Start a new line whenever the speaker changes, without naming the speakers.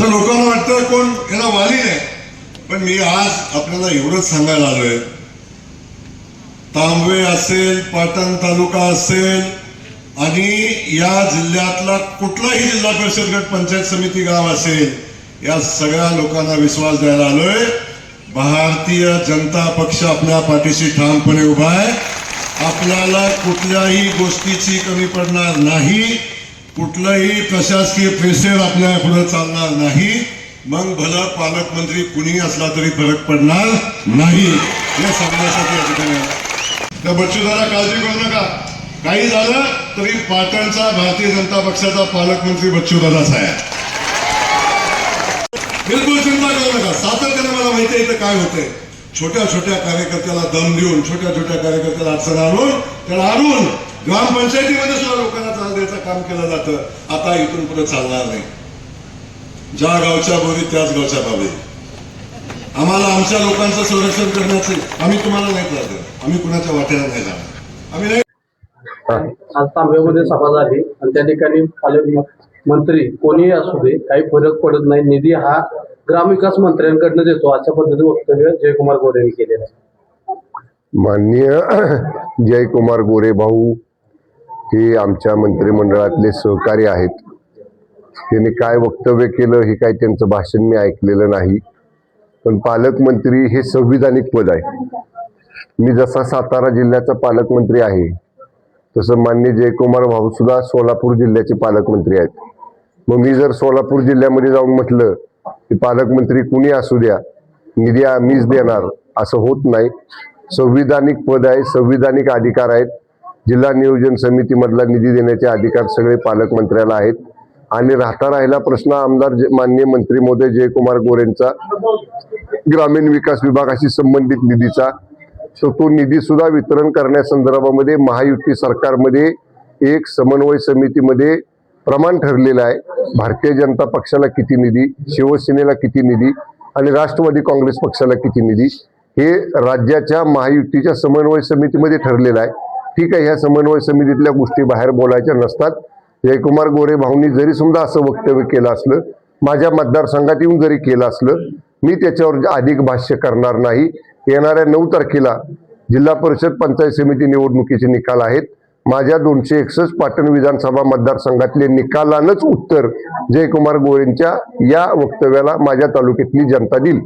तर लोकांना वाटतं कोण याला वाली नाही. पण मी आज आपल्याला एवढंच सांगायला आलोय. तांबवे असेल पाटण तालुका असेल आणि या जिल्ह्यातला कुठलाही जिल्हा परिषद गट पंचायत समिती गाव असेल या सगळ्या लोकांना विश्वास द्यायला आलोय. भारतीय जनता पक्ष आपल्या पाठीशी ठामपणे उभा आहे. आपल्याला कुठल्याही गोष्टीची कमी पडणार नाही. कुठलंही प्रशासकीय प्रेशर आपल्या पुढे चालणार नाही. मग भलं पालकमंत्री कुणी असला तरी फरक पडणार नाही. हे सांगण्यासाठी या ठिकाणी तर काळजी करू नका. काही झालं तरी पाटणचा भारतीय जनता पक्षाचा पालकमंत्री बच्चूदादाच आहे बिलकुल चिंता करू नका. सातत्याने मला माहिती आहे इथं काय होतंय. छोट्या छोट्या कार्यकर्त्याला दम देऊन छोट्या छोट्या कार्यकर्त्याला अडचण आणून त्याला आणून ग्रामपंचायतीमध्ये सुद्धा लोकांना त्रास द्यायचं काम केलं जातं. आता इथून पुढे चालणार नाही. ज्या गावच्या बोरी त्याच गावच्या बाबी. आम्हाला आमच्या लोकांचं संरक्षण करण्याचं आम्ही तुम्हाला नाही त्रास देणार. आम्ही कुणाच्या वाट्याला नाही जाणार. आम्ही नाही
आज तांब्यामध्ये सभा झाली. आणि त्या ठिकाणी पालकमंत्री कोणीही असू दे काही फरक पडत नाही. निधी हा ग्रामविकास मंत्र्यांकडनं देतो. अशा पद्धतीने वक्तव्य जयकुमार गोरे यांनी केलेलं आहे.
माननीय जयकुमार गोरे भाऊ हे आमच्या मंत्रिमंडळातले सहकारी आहेत. त्यांनी काय वक्तव्य केलं हे काय त्यांचं भाषण मी ऐकलेलं नाही. पण पालकमंत्री हे संविधानिक पद आहे. मी जसा सातारा जिल्ह्याचा पालकमंत्री आहे तसं मान्य जयकुमार भाऊ सुद्धा सोलापूर जिल्ह्याचे पालकमंत्री आहेत. मग मी जर सोलापूर जिल्ह्यामध्ये जाऊन म्हटलं की पालकमंत्री कुणी असू द्या निधी मीच देणार असं होत नाही. संविधानिक पद आहे संविधानिक अधिकार आहेत. जिल्हा नियोजन समितीमधला निधी देण्याचे अधिकार सगळे पालकमंत्र्याला आहेत. आणि राहता राहिला प्रश्न आमदार जे- माननीय मंत्री मोदय जयकुमार गोरेंचा ग्रामीण विकास विभागाशी संबंधित निधीचा. तर तो निधी सुद्धा वितरण करण्यासंदर्भामध्ये महायुती सरकारमध्ये एक समन्वय समितीमध्ये प्रमाण ठरलेलं आहे. भारतीय जनता पक्षाला किती निधी शिवसेनेला किती निधी आणि राष्ट्रवादी काँग्रेस पक्षाला किती निधी हे राज्याच्या महायुतीच्या समन्वय समितीमध्ये ठरलेलं आहे. ठीक आहे ह्या समन्वय समितीतल्या गोष्टी बाहेर बोलायच्या नसतात. जयकुमार गोरे भाऊंनी जरी समजा असं वक्तव्य केलं असलं माझ्या मतदारसंघात येऊन जरी केलं असलं मी त्याच्यावर अधिक भाष्य करणार नाही. येणाऱ्या नऊ तारखेला जिल्हा परिषद पंचायत समिती निवडणुकीचे निकाल आहेत. माझ्या दोनशे एकसष्ट पाटण विधानसभा मतदारसंघातले निकालानंच उत्तर जयकुमार गोरेंच्या या वक्तव्याला माझ्या तालुक्यातली जनता देईल.